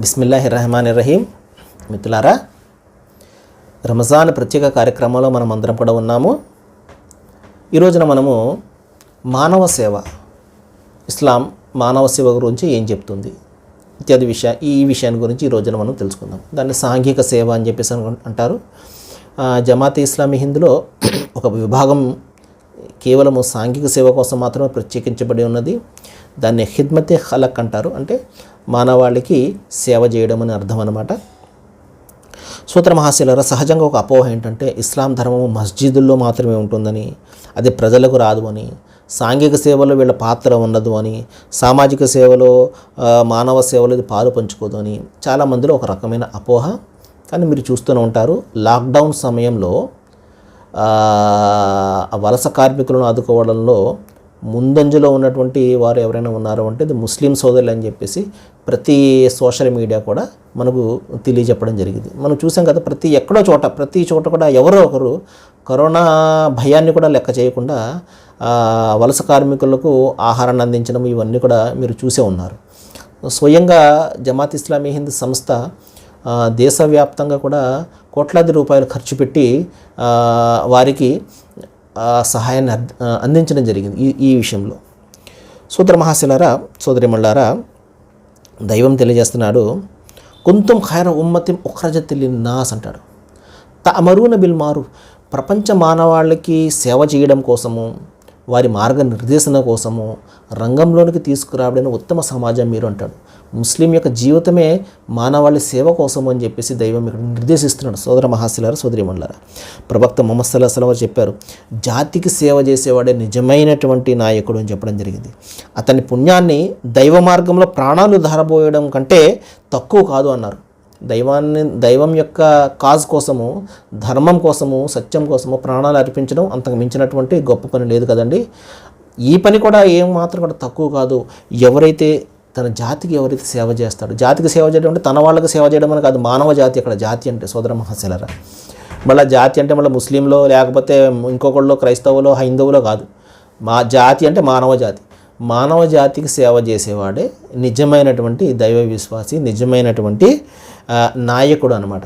బిస్మిల్లాహి రహమాన్ రహీం మిత్రులారా రమజాన్ ప్రత్యేక కార్యక్రమంలో మనం అందరం కూడా ఉన్నాము. ఈ రోజున మనము మానవ సేవ ఇస్లాం మానవ సేవ గురించి ఏం చెప్తుంది? ఇత్యాది విషయ ఈ విషయాన్ని గురించి ఈ రోజున మనం తెలుసుకుందాం. దాన్ని సాంఘిక సేవ అని చెప్పేసి అంటారు. జమాత్ ఇస్లామీ హిందులో ఒక విభాగం కేవలము సాంఘిక సేవ కోసం మాత్రమే ప్రత్యేకించబడి ఉన్నది. దాన్ని ఖిద్మతే ఖలక్ అంటారు. అంటే మానవాళికి సేవ చేయడం అని అర్థం అనమాట సూత్ర మహాశీలర సహజంగా ఒక అపోహ ఏంటంటే ఇస్లాం ధర్మము మస్జిదుల్లో మాత్రమే ఉంటుందని అది ప్రజలకు రాదు అని సాంఘిక సేవలో వీళ్ళ పాత్ర ఉండదు అని సామాజిక సేవలో మానవ సేవలో ఇది పాలు పంచుకోదు అని చాలామందిలో ఒక రకమైన అపోహ. కానీ మీరు చూస్తూనే ఉంటారు లాక్డౌన్ సమయంలో వలస కార్మికులను ఆదుకోవడంలో ముందంజలో ఉన్నటువంటి వారు ఎవరైనా ఉన్నారో అంటే అది ముస్లిం సోదరులు అని చెప్పేసి ప్రతి సోషల్ మీడియా కూడా మనకు తెలియజెప్పడం జరిగింది. మనం చూసాం కదా ప్రతి ఎక్కడో చోట ప్రతి చోట కూడా ఎవరో ఒకరు కరోనా భయాన్ని కూడా లెక్క చేయకుండా వలస కార్మికులకు ఆహారాన్ని అందించడం ఇవన్నీ కూడా మీరు చూసే ఉన్నారు. స్వయంగా జమాత్ ఇస్లామీ హింద్ సంస్థ దేశవ్యాప్తంగా కూడా కోట్లాది రూపాయలు ఖర్చు పెట్టి వారికి సహాయాన్ని అందించడం జరిగింది ఈ ఈ విషయంలో. సూత్ర మహాశిలారా సోదరిమల్లారా దైవం తెలియజేస్తున్నాడు కొంతం ఖైర ఉమ్మతిం ఉఖ్రజతిల్ నాస్ అంటాడు. తమరూన బిల్ మారు ప్రపంచ మానవాళ్ళకి సేవ చేయడం కోసము వారి మార్గ నిర్దేశన కోసము రంగంలోనికి తీసుకురావడని ఉత్తమ సమాజం మీరు అంటాడు. ముస్లిం యొక్క జీవితమే మానవాళి సేవ కోసం అని చెప్పేసి దైవం ఇక్కడ నిర్దేశిస్తున్నాడు. సోదర మహాశిలారా సోదరి మండలారా ప్రభక్త మొహమ్మద్ సల్లా సలం వారు చెప్పారు జాతికి సేవ చేసేవాడే నిజమైనటువంటి నాయకుడు అని చెప్పడం జరిగింది. అతని పుణ్యాన్ని దైవ మార్గంలో ప్రాణాలు ధారబోయడం కంటే తక్కువ కాదు అన్నారు. దైవాన్ని దైవం యొక్క కాజ్ కోసము ధర్మం కోసము సత్యం కోసము ప్రాణాలు అర్పించడం అంతకు మించినటువంటి గొప్ప పని లేదు కదండి. ఈ పని కూడా ఏం మాత్రం కూడా తక్కువ కాదు. ఎవరైతే తన జాతికి ఎవరైతే సేవ చేస్తాడో జాతికి సేవ చేయడం అంటే తన వాళ్ళకి సేవ చేయడం అని కాదు మానవ జాతి అక్కడ జాతి అంటే సోదర మహాశలరా. మళ్ళీ జాతి అంటే మళ్ళీ ముస్లింలో లేకపోతే ఇంకొకళ్ళు క్రైస్తవులో హైందవులో కాదు. మా జాతి అంటే మానవ జాతి. మానవ జాతికి సేవ చేసేవాడే నిజమైనటువంటి దైవ విశ్వాసి నిజమైనటువంటి నాయకుడు అనమాట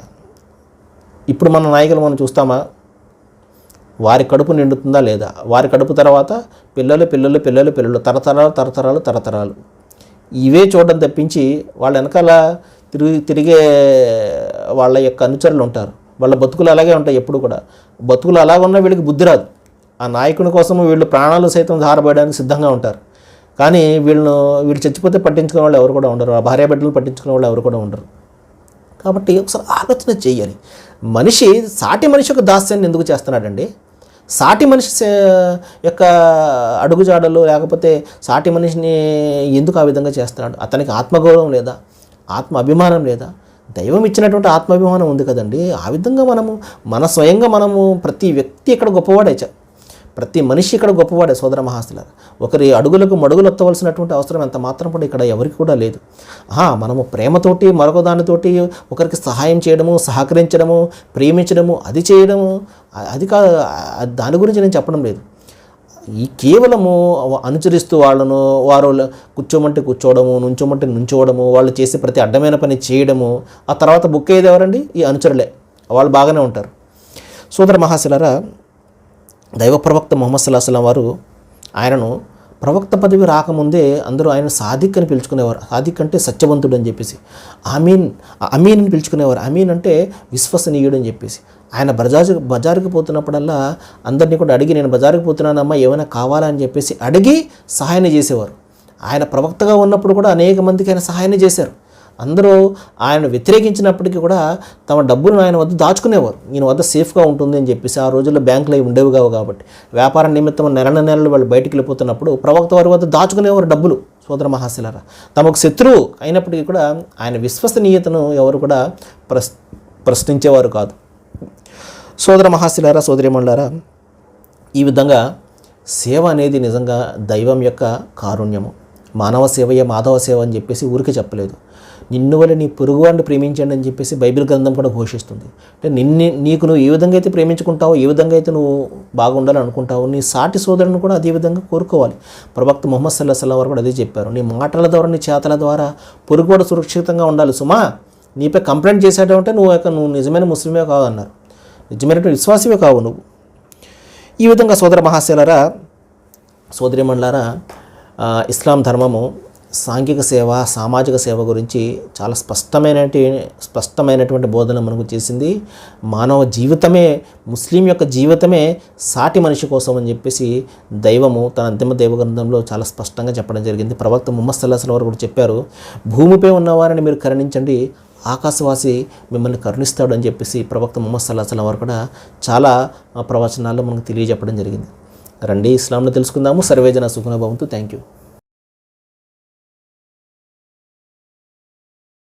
ఇప్పుడు మన నాయకులు మనం చూస్తామా? వారి కడుపు నిండుతుందా లేదా? వారి కడుపు తర్వాత పిల్లలు పిల్లలు పిల్లలు పిల్లలు తరతరాలు తరతరాలు తరతరాలు. ఇవే చూడడం తప్పించి వాళ్ళ వెనకాల తిరిగి తిరిగే వాళ్ళ యొక్క అనుచరులు ఉంటారు. వాళ్ళ బతుకులు అలాగే ఉంటాయి ఎప్పుడు కూడా. బతుకులు అలాగ ఉన్నా వీళ్ళకి బుద్ధి రాదు. ఆ నాయకుని కోసం వీళ్ళు ప్రాణాలు సైతం ధారబోయడానికి సిద్ధంగా ఉంటారు. కానీ వీళ్ళను వీళ్ళు చచ్చిపోతే పట్టించుకునే వాళ్ళు ఎవరు కూడా ఉండరు. ఆ భార్య బిడ్డలు పట్టించుకునే వాళ్ళు ఎవరు కూడా ఉండరు. కాబట్టి ఒకసారి ఆలోచన చేయాలి. మనిషి సాటి మనిషి ఒక దాస్యాన్ని ఎందుకు చేస్తున్నాడండి? సాటి మనిషి యొక్క అడుగుజాడలు లేకపోతే సాటి మనిషిని ఎందుకు ఆ విధంగా చేస్తున్నాడు? అతనికి ఆత్మగౌరవం లేదా? ఆత్మ అభిమానం లేదా? దైవం ఇచ్చినటువంటి ఆత్మాభిమానం ఉంది కదండి. ఆ విధంగా మనము మన స్వయంగా మనము ప్రతి వ్యక్తి ఇక్కడ గొప్పవాడే ప్రతి మనిషి ఇక్కడ గొప్పవాడే సోదర మహాస్తులారు. ఒకరి అడుగులకు మడుగులు ఎత్తవలసినటువంటి అవసరం ఎంత మాత్రం కూడా ఇక్కడ ఎవరికి కూడా లేదు. మనము ప్రేమతోటి మరొక దానితోటి ఒకరికి సహాయం చేయడము సహకరించడము ప్రేమించడము అది చేయడము అది కా దాని గురించి నేను చెప్పడం లేదు. ఈ కేవలము అనుచరిస్తూ వాళ్ళను వారు కూర్చోమంటే కూర్చోవడము నుంచోమంటే నుంచోవడము వాళ్ళు చేసే ప్రతి అడ్డమైన పని చేయడము ఆ తర్వాత బుక్ అయ్యేది ఎవరండి? ఈ అనుచరులే. వాళ్ళు బాగానే ఉంటారు. సోదర మహాశిలరా దైవ ప్రవక్త మొహమ్మద్ సల్లాహ్ సలం వారు ఆయనను ప్రవక్త పదవి రాకముందే అందరూ ఆయన సాదిక్ అని పిలుచుకునేవారు. సాదిక్ అంటే సత్యవంతుడు అని చెప్పేసి. అమీన్ అమీన్ అని పిలుచుకునేవారు. అమీన్ అంటే విశ్వసనీయుడు అని చెప్పేసి. ఆయన బజారు బజారుకి పోతున్నప్పుడల్లా అందరినీ కూడా అడిగి నేను బజారుకి పోతున్నానమ్మా ఏమైనా కావాలా? అని చెప్పేసి అడిగి సహాయం చేసేవారు. ఆయన ప్రవక్తగా ఉన్నప్పుడు కూడా అనేక మందికి ఆయన సహాయం చేశారు. అందరూ ఆయన వ్యతిరేకించినప్పటికీ కూడా తమ డబ్బులను ఆయన వద్ద దాచుకునేవారు. ఈయన వద్ద సేఫ్గా ఉంటుంది అని చెప్పేసి ఆ రోజుల్లో బ్యాంకులు అవి ఉండేవి కావు కాబట్టి. వ్యాపార నిమిత్తం నెల నెలలు వాళ్ళు బయటికి వెళ్ళిపోతున్నప్పుడు ప్రవక్త వారి వద్ద దాచుకునేవారు డబ్బులు సోదర మహాశిలారా. తమకు శత్రువు అయినప్పటికీ కూడా ఆయన విశ్వసనీయతను ఎవరు కూడా ప్రశ్ ప్రశ్నించేవారు కాదు. సోదర మహాశిలారా సోదరిమణులారా ఈ విధంగా సేవ అనేది నిజంగా దైవం యొక్క కారుణ్యము. మానవ సేవయే మాధవ సేవ అని చెప్పేసి ఊరికే చెప్పలేదు. నిన్ను వల్ల నీ పొరుగువాడిని ప్రేమించండి అని చెప్పేసి బైబిల్ గ్రంథం కూడా ఘోషిస్తుంది. అంటే నిన్ను నీకు నువ్వు ఏ విధంగా అయితే ప్రేమించుకుంటావో ఏ విధంగా అయితే నువ్వు బాగుండాలని అనుకుంటావో నీ సాటి సోదరుని కూడా అదే విధంగా కోరుకోవాలి. ప్రవక్త ముహమ్మద్ సల్లా సల్లా వారు కూడా అదే చెప్పారు. నీ మాటల ద్వారా నీ చేతల ద్వారా పొరుగువాడు సురక్షితంగా ఉండాలి. సుమా నీపై కంప్లైంట్ చేసేటంటే నువ్వు యొక్క నువ్వు నిజమైన ముస్లిమే కావు అన్నారు. నిజమైనటువంటి విశ్వాసమే కావు నువ్వు. ఈ విధంగా సోదర మహాశయులరా సోదరిమణులారా ఆ, ఇస్లాం ధర్మము సాంఘిక సేవ సామాజిక సేవ గురించి చాలా స్పష్టమైనటి స్పష్టమైనటువంటి బోధన మనకు చేసింది. మానవ జీవితమే ముస్లిం యొక్క జీవితమే సాటి మనిషి కోసం అని చెప్పేసి దైవము తన అంతిమ దైవ గ్రంథంలో చాలా స్పష్టంగా చెప్పడం జరిగింది. ప్రవక్త ముహమ్మద్ సల్లాహం వారు కూడా చెప్పారు భూమిపై ఉన్నవారిని మీరు కరుణించండి ఆకాశవాసి మిమ్మల్ని కరుణిస్తాడు అని చెప్పేసి ప్రవక్త ముహమ్మద్ సల్లాహం వారు కూడా చాలా ప్రవచనాల్లో మనకు తెలియజెప్పడం జరిగింది. రండి ఇస్లాంను తెలుసుకుందాము. సర్వేజన సుఖనభవంతు. Thank you